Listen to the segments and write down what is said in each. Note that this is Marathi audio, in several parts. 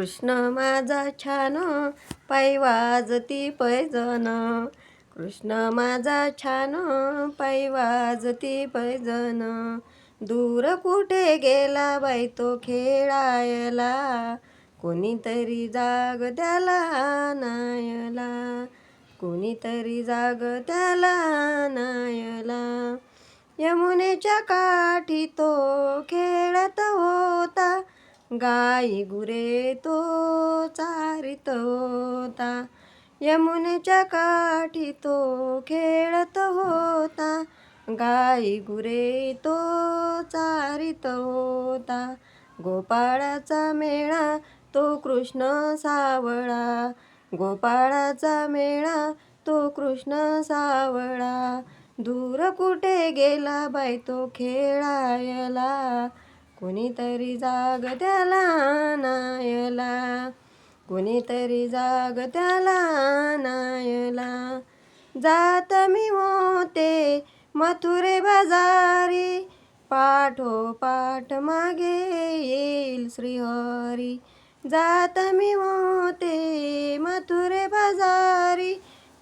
कृष्ण माझा छान पायी वाजती पैजन. कृष्ण माझा छान पायी वाजती पैजन. दूर कुठे गेला बाई तो खेळायला? कोणीतरी जाग त्याला नायला कोणीतरी जाग त्याला नायला यमुनेच्या काठी तो खेळत होता. गाई गुरे तो चारित होता. यमुनेच्या काठी तो खेळत होता. गाई गुरे तो चारित होता. गोपाळाचा मेळा तो कृष्ण सावळा. गोपाळाचा मेळा तो कृष्ण सावळा. दूर कुठे गेला बाई तो खेळायला? कोणीतरी जाग त्याला नायला कोणीतरी जाग त्याला नायला जात मी होते मथुरे बाजारी. पाठोपाठ मागे येईल श्रीहरी. जात मी होते मथुरे बाजारी.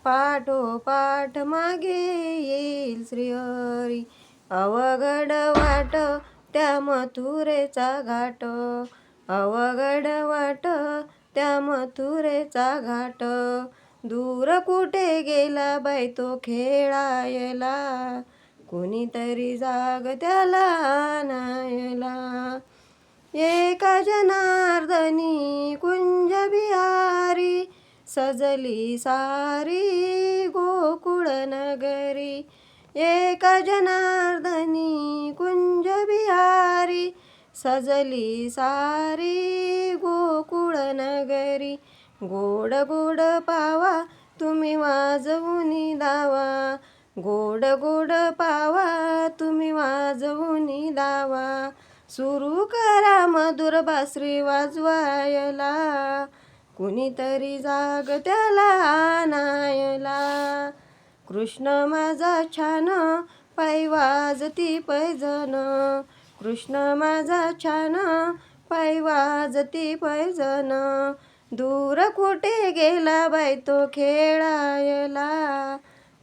पाठोपाठ मागे येईल श्रीहरी. अवघड वाट त्या मथुरेचा घाट अवघड वाट. त्या मथुरेचा घाट दूर कुठे गेला बाय तो खेळायला? कुणीतरी जाग त्याला नायला एका जनार्दनी कुंज बिहारी सजली सारी गोकुळ नगरी एका जनार्दनी कुंज सजली सारी गोकुळ नगरी. गोड गोड पावा तुम्ही वाजवून दावा. गोड गोड पावा तुम्ही वाजवून दावा. सुरू करा मधुर बासरी वाजवायला. कुणीतरी जाग त्याला नायला कृष्ण माझा छान पायी वाजती पैजन. कृष्ण माझा छान पायी वाजती पैजन दूर कुठे गेला बाय तो खेळायला?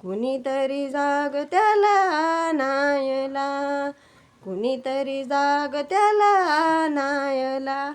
कुणीतरी जाग त्याला नायला कुणीतरी जाग त्याला नायला